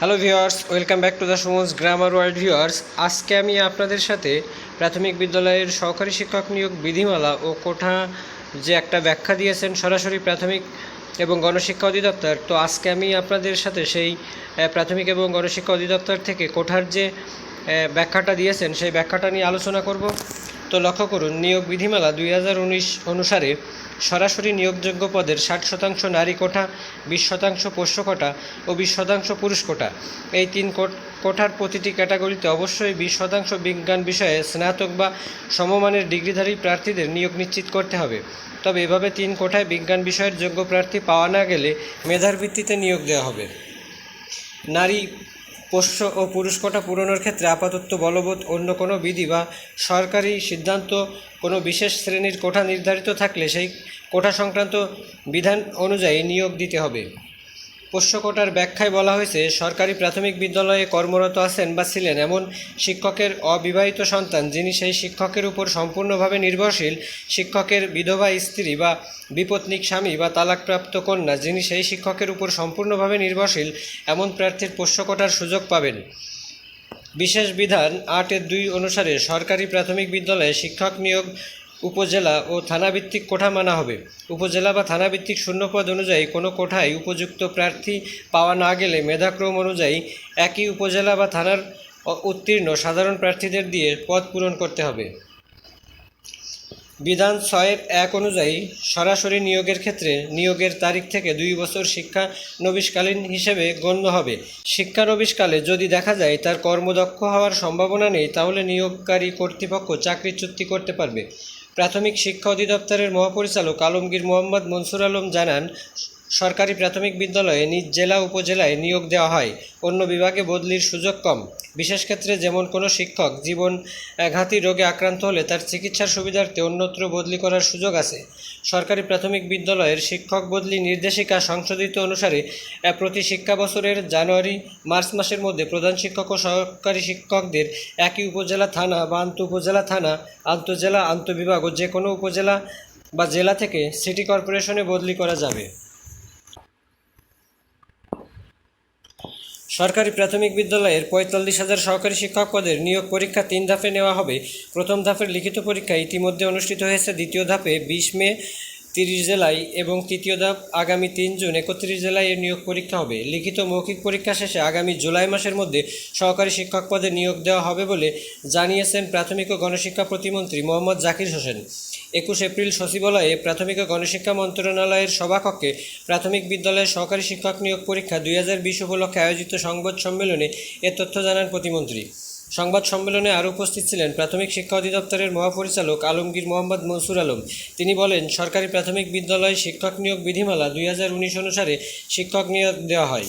Hello viewers welcome back to the Suman's grammar world viewers আজকে আমি আপনাদের সাথে প্রাথমিক বিদ্যালয়ের সহকারী শিক্ষক নিয়োগ বিধিমালা ও কোঠা যে একটা ব্যাখ্যা দিয়েছেন সরাসরি প্রাথমিক এবং গণশিক্ষা অধিদপ্তর, তো আজকে আমি আপনাদের সাথে সেই প্রাথমিক এবং গণশিক্ষা অধিদপ্তর থেকে কোঠার যে ব্যাখ্যাটা দিয়েছেন, সেই ব্যাখ্যাটা নিয়ে আলোচনা করব। তো লক্ষ্য করুন, নিয়োগ বিধিমালা দুই হাজার উনিশ অনুসারে সরাসরি নিয়োগযোগ্য পদের ষাট শতাংশ নারী কোঠা, বিশ শতাংশ পোষ্য কোটা ও বিশ শতাংশ পুরুষ কোটা এই তিন কোঠার প্রতিটি ক্যাটাগরিতে অবশ্যই বিশ শতাংশ বিজ্ঞান বিষয়ে স্নাতক বা সমমানের ডিগ্রিধারী প্রার্থীদের নিয়োগ নিশ্চিত করতে হবে। তবে এভাবে তিন কোঠায় বিজ্ঞান বিষয়ের যোগ্য প্রার্থী পাওয়া না গেলে মেধার ভিত্তিতে নিয়োগ দেওয়া হবে। নারী পোষ্য ও পুরুষ কোটা পূরণের ক্ষেত্রে আপাতত বলবৎ অন্য কোনো বিধি বা সরকারি সিদ্ধান্ত কোনো বিশেষ শ্রেণির কোঠা নির্ধারিত থাকলে সেই কোঠা সংক্রান্ত বিধান অনুযায়ী নিয়োগ দিতে হবে। পোষ্য কোটার ব্যাখ্যায় বলা হয়েছে, সরকারি প্রাথমিক বিদ্যালয়ে কর্মরত আছেন বা ছিলেন এমন শিক্ষকের অবিবাহিত সন্তান যিনি সেই শিক্ষকের উপর সম্পূর্ণভাবে নির্ভরশীল, শিক্ষকের বিধবা স্ত্রী বা বিপত্নিক স্বামী বা তালাকপ্রাপ্ত কন্যা যিনি সেই শিক্ষকের উপর সম্পূর্ণভাবে নির্ভরশীল এমন প্রার্থীর পোষ্য কোটার সুযোগ পাবেন। বিশেষ বিধান আটের দুই অনুসারে সরকারি প্রাথমিক বিদ্যালয়ে শিক্ষক নিয়োগ উপজেলা ও থানাভিত্তিক কোঠা মানা হবে। উপজেলা বা থানাভিত্তিক শূন্যপদ অনুযায়ী কোনো কোঠায় উপযুক্ত প্রার্থী পাওয়া না গেলে মেধাক্রম অনুযায়ী একই উপজেলা বা থানার উত্তীর্ণ সাধারণ প্রার্থীদের দিয়ে পদ পূরণ করতে হবে। বিধান ছয়ের এক অনুযায়ী সরাসরি নিয়োগের ক্ষেত্রে নিয়োগের তারিখ থেকে দুই বছর শিক্ষা নবিশকালীন হিসেবে গণ্য হবে। শিক্ষানবিশকালে যদি দেখা যায় তার কর্মদক্ষ হওয়ার সম্ভাবনা নেই, তাহলে নিয়োগকারী কর্তৃপক্ষ চাকরি চুক্তি করতে পারবে। প্রাথমিক শিক্ষা অধিদপ্তরের মহাপরিচালক আলমগীর মোহাম্মদ মনসুর আলম জানান সরকারি প্রাথমিক বিদ্যালয়ে নিজ জেলা উপজেলায় নিয়োগ দেওয়া হয়। অন্য বিভাগে বদলির সুযোগ কম। বিশেষ ক্ষেত্রে যেমন কোনো শিক্ষক জীবন ঘাতী রোগে আক্রান্ত হলে তার চিকিৎসার সুবিধার্থে অন্যত্র বদলি করার সুযোগ আছে। সরকারি প্রাথমিক বিদ্যালয়ের শিক্ষক বদলি নির্দেশিকা সংশোধিত অনুসারে প্রতি শিক্ষা বছরের জানুয়ারি, মার্চ মাসের মধ্যে প্রধান শিক্ষক ও সহকারী শিক্ষকদের একই উপজেলা থানা বা আন্ত উপজেলা থানা, আন্তজেলা, আন্তবিভাগ ও যে কোনো উপজেলা বা জেলা থেকে সিটি কর্পোরেশনে বদলি করা যাবে। সরকারি প্রাথমিক বিদ্যালয়ের পঁয়তাল্লিশ হাজার সহকারী শিক্ষক পদের নিয়োগ পরীক্ষা তিন ধাপে নেওয়া হবে। প্রথম ধাপের লিখিত পরীক্ষা ইতিমধ্যে অনুষ্ঠিত হয়েছে, দ্বিতীয় ধাপে বিশ মে তিরিশ জেলায় এবং তৃতীয় ধাপ আগামী তিন জুন একত্রিশ জেলায় এর নিয়োগ পরীক্ষা হবে। লিখিত মৌখিক পরীক্ষা শেষে আগামী জুলাই মাসের মধ্যে সহকারী শিক্ষক পদে নিয়োগ দেওয়া হবে বলে জানিয়েছেন প্রাথমিক ও গণশিক্ষা প্রতিমন্ত্রী মোহাম্মদ জাকির হোসেন। একুশ এপ্রিল সচিবালয়ে প্রাথমিক ও গণশিক্ষা মন্ত্রণালয়ের সভাকক্ষে প্রাথমিক বিদ্যালয়ের সহকারী শিক্ষক নিয়োগ পরীক্ষা দুই হাজার বিশ উপলক্ষে আয়োজিত সংবাদ সম্মেলনে এ তথ্য জানান প্রতিমন্ত্রী। সংবাদ সম্মেলনে আরও উপস্থিত ছিলেন প্রাথমিক শিক্ষা অধিদপ্তরের মহাপরিচালক আলমগীর মোহাম্মদ মনসুর আলম। তিনি বলেন, সরকারি প্রাথমিক বিদ্যালয়ে শিক্ষক নিয়োগ বিধিমালা দুই হাজার উনিশ অনুসারে শিক্ষক নিয়োগ দেওয়া হয়।